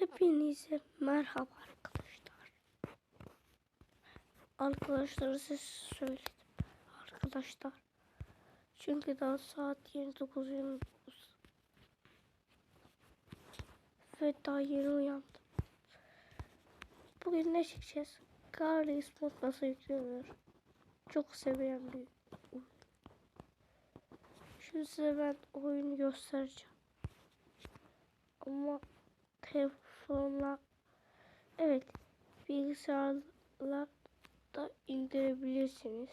Hepinize merhaba arkadaşlar. Arkadaşlar size söyledim. Arkadaşlar. Çünkü daha saat 29.29. Ve daha yeni uyandım. Bugün ne çekeceğiz? Garly Spot nasıl yüklenir? Çok sevilen bir oyun. Şimdi size ben oyunu göstereceğim. Ama telefonla evet bilgisayarlarda indirebilirsiniz.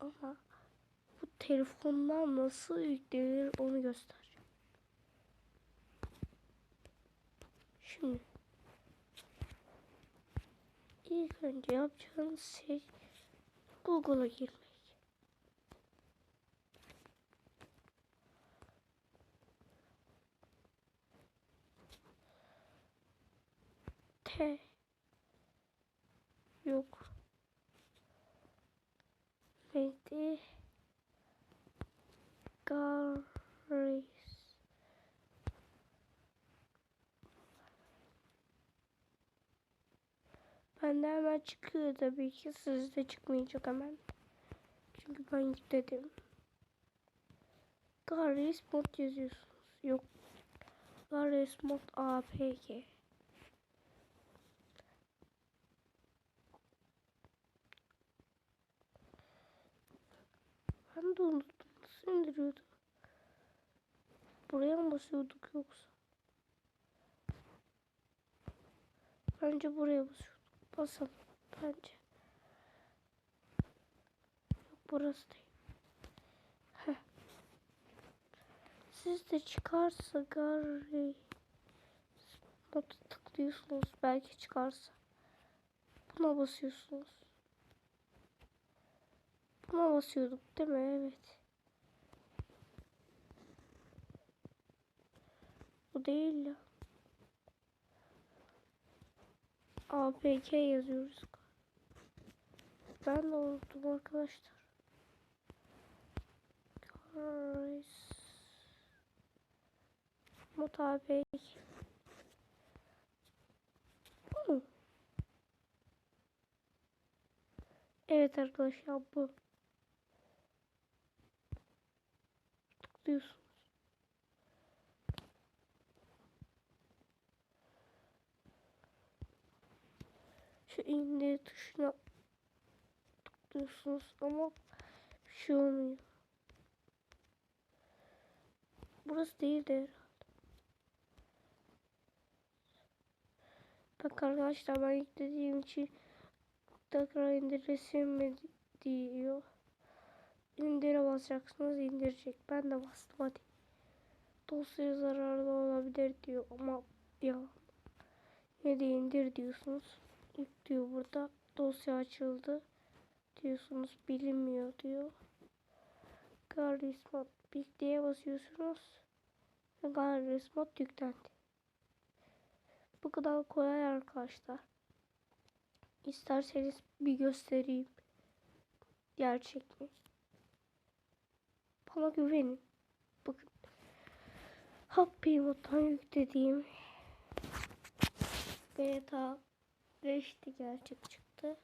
Ama bu telefondan nasıl yüklenir onu göstereceğim. Şimdi ilk önce yapacağınız şey Google'a girmek. T yok. Neydi? Garis. Bende hemen çıkıyor tabii ki sizde çıkmayacak hemen. Çünkü ben yükledim. Garis mod yazıyorsunuz. Yok. Garis mod APG. Ben de unuttum. Nasıl indiriyordum? Buraya mı basıyorduk yoksa? Bence buraya basıyorduk. Basalım. Bence. Yok burası değil. Siz de çıkarsa gari notu tıklıyorsunuz. Belki çıkarsa. Buna basıyorsunuz. Buna basıyorduk değil mi? Evet. Bu değil ya. APK yazıyoruz. Ben de unuttum arkadaşlar. Guys. Mod APK. Bu mu? Evet arkadaşlar bu. Tıklıyorsunuz. Şu indir tuşuna tıklıyorsunuz ama bir şey olmuyor. Burası değil de herhalde. Bak arkadaşlar ben yüklediğim için tekrar indiresim mi diyor. İndire basacaksınız indirecek. Ben de bastım hadi. Dosya zararlı olabilir diyor ama ya ne de indir diyorsunuz. Yüklüyor burada. Dosya açıldı. Diyorsunuz bilinmiyor diyor. Garismod birliğe basıyorsunuz. Garismod yüklendi. Bu kadar kolay arkadaşlar. İsterseniz bir göstereyim. Gerçek mi? Bana güvenin. Bakın. Happy Mod'dan yüklediğim beta 5'ti gerçek çıktı.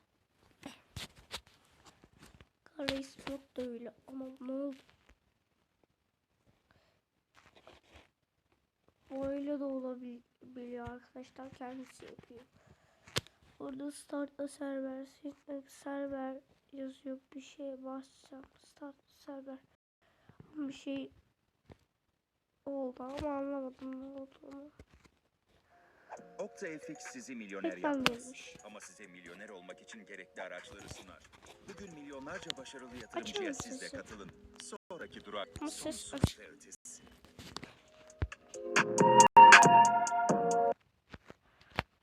Kareis mod da öyle ama ne oldu? Böyle de olabiliyor arkadaşlar kendisi yapıyor. Burada startla server, server yazıyor bir şey basacağım. Start server bir şey oldu ama anlamadım ne olduğunu. OktaFX sizi milyoner Reklam yapmaz. vermiş. Ama size milyoner olmak için gerekli araçları sunar. Bugün milyonlarca başarılı yatırımcıya Açar siz de sesi? katılın. Sonraki durak Ama ses sonsuz aç. ve ötesi.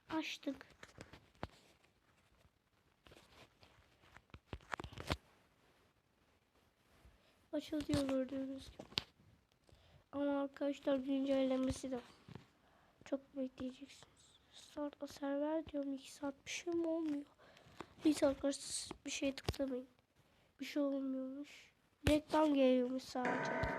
Açtık. Açılıyor gördüğünüz gibi. Ama arkadaşlar güncellemesi de. Çok bekleyeceksiniz. Startla server diyorum 2 saat bir şey mi olmuyor? Hiç arkadaşlar bir şey tıklamayın. Bir şey olmuyormuş. Reklam geliyormuş sadece.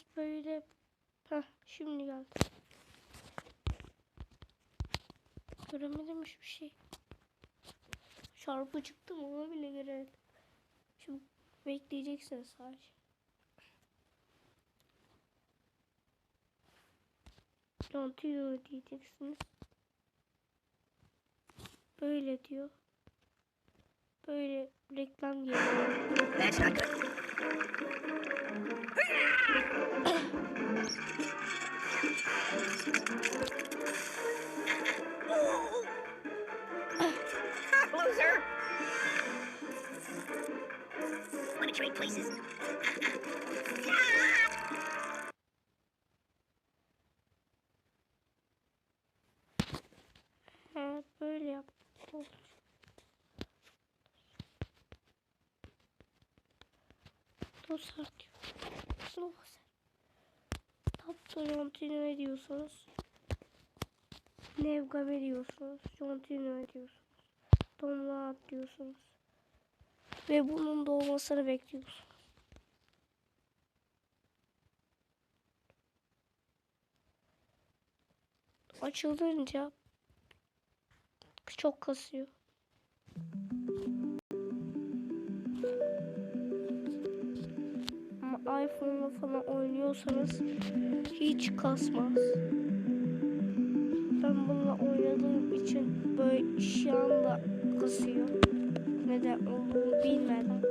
Polis böyle... Heh şimdi geldi. Göremedim hiçbir şey. Çarpı çıktı mı ona bile göremedim. Şimdi bekleyeceksin sadece. Lantino diyeceksiniz. Böyle diyor. Böyle reklam geliyor. Ah! Loser! Wanna trade places? Olur. Dostlar diyor. Nasıl olmaz? Tapta Jontino ediyorsunuz. Nevgam ediyorsunuz. Jontino ediyorsunuz. Tomla diyorsunuz. Ve bunun da olmasını bekliyorsunuz. Açılınca çok kasıyor. iPhone'la falan oynuyorsanız hiç kasmaz. Ben bununla oynadığım için böyle şu anda kasıyor. Neden olduğunu bilmeden.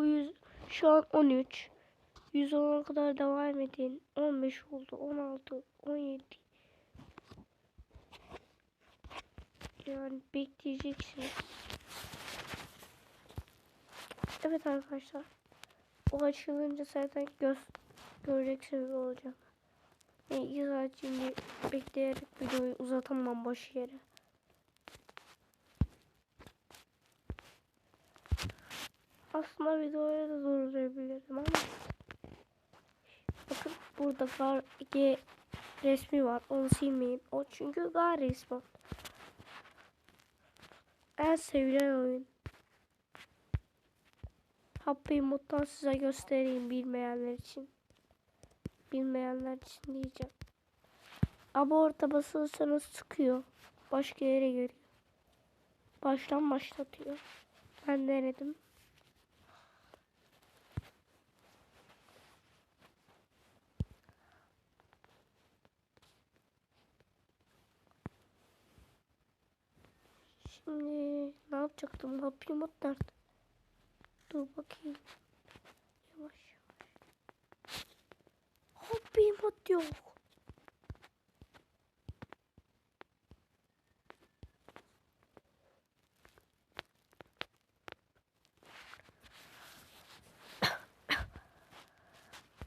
Bu yüz, şu an 13. 110'a kadar devam edin. 15 oldu. 16, 17. Yani bekleyeceksiniz. Evet arkadaşlar. O açılınca zaten göz göreceksiniz olacak. Yani 2 saat şimdi bekleyerek videoyu uzatamam boş yere. Aslında videoyu da durdurabilirim ama bakın burada gar G resmi var. Onu silmeyin. O çünkü gar resmi. En sevilen oyun. Happy Mod'dan size göstereyim bilmeyenler için. Bilmeyenler için diyeceğim. Ama orta basılırsanız çıkıyor. Başka yere geliyor. Baştan başlatıyor. Ben denedim. Şimdi ne yapacaktım? Ne yapayım o? Dur bakayım. Yavaş yavaş. Hoppi mod yok.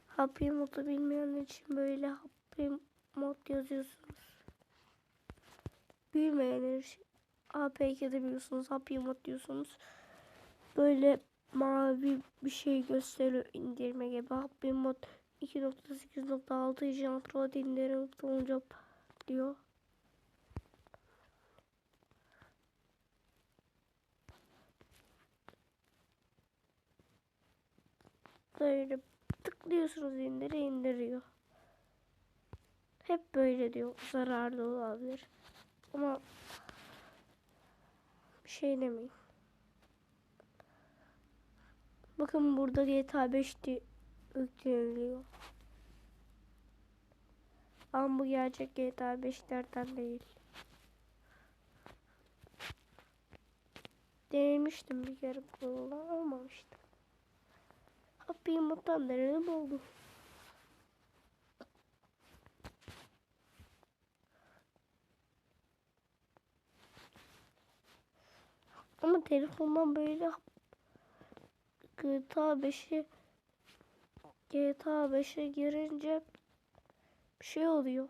Happy modu bilmeyenler için böyle happy mod yazıyorsunuz. Bilmeyenler için APK'de biliyorsunuz Happy mod diyorsunuz. Böyle mavi bir şey gösteriyor indirme gibi. Happy mod 2.8.6 için Android indirim olunca diyor. Böyle tıklıyorsunuz indire indiriyor. Hep böyle diyor. Zararlı olabilir. Ama şey demeyin. Bakın burada GTA 5 di- yükleniyor. Ama bu gerçek GTA 5'lerden değil. Denemiştim bir kere bununla olmamıştı. Happy denedim oldu. Ama telefondan böyle GTA 5'i GTA 5'e girince bir şey oluyor.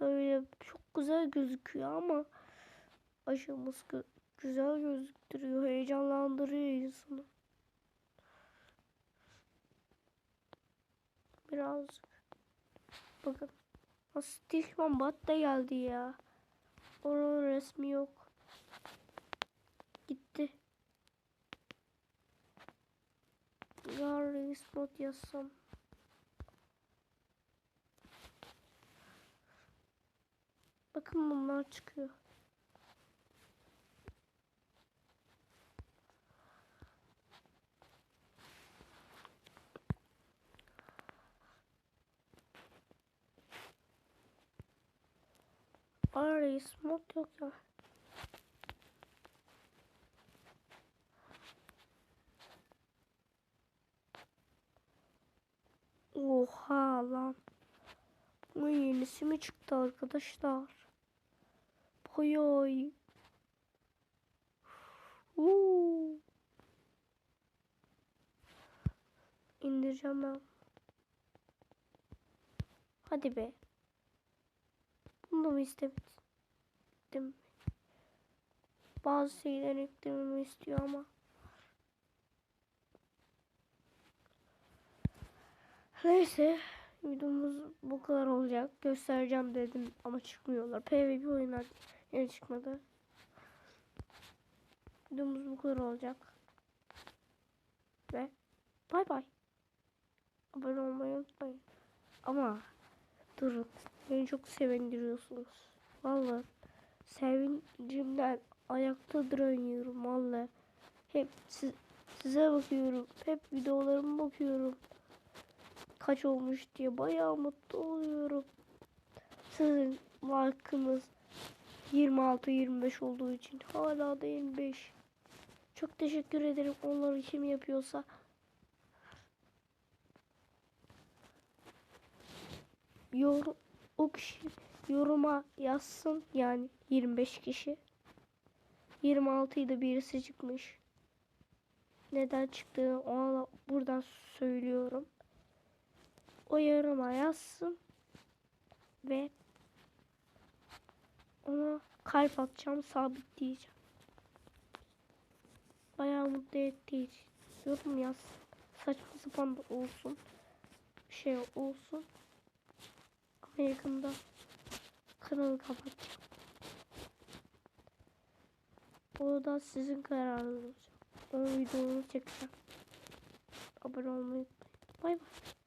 Böyle çok güzel gözüküyor ama aşımız gö- güzel gözüktürüyor, heyecanlandırıyor insanı. Birazcık. Bakın. Stihman Bat da geldi ya. Onun resmi yok. Ya reis mod yazsam. Bakın bunlar çıkıyor. Aa reis mod yok ya. Oha lan. Bunun yenisi mi çıktı arkadaşlar? Bayağı. Uuu. İndireceğim ben. Hadi be. Bunu da mı istemedim? Bazı şeyler eklememi istiyor ama. Neyse. Videomuz bu kadar olacak. Göstereceğim dedim ama çıkmıyorlar. PvP oyunlar yeni çıkmadı. Videomuz bu kadar olacak. Ve bay bay. Abone olmayı unutmayın. Ama durun. Beni çok sevindiriyorsunuz. Vallahi sevincimden ayakta duramıyorum vallahi. Hep siz, size bakıyorum. Hep videolarıma bakıyorum. Kaç olmuş diye bayağı mutlu oluyorum. Sizin like'ınız 26-25 olduğu için hala da 25. Çok teşekkür ederim onları kim yapıyorsa. Yorum, o kişi yoruma yazsın yani 25 kişi. 26'yı da birisi çıkmış. Neden çıktığını ona da buradan söylüyorum. O yoruma yazsın ve ona kalp atacağım, sabitleyeceğim. Bayağı mutlu ettiği için yorum yazsın. Saçma sapan da olsun. Bir şey olsun. Ama yakında kanalı kapatacağım. O da sizin kararınız olacak. O videonu çekeceğim. Abone olmayı unutmayın. Bay bay.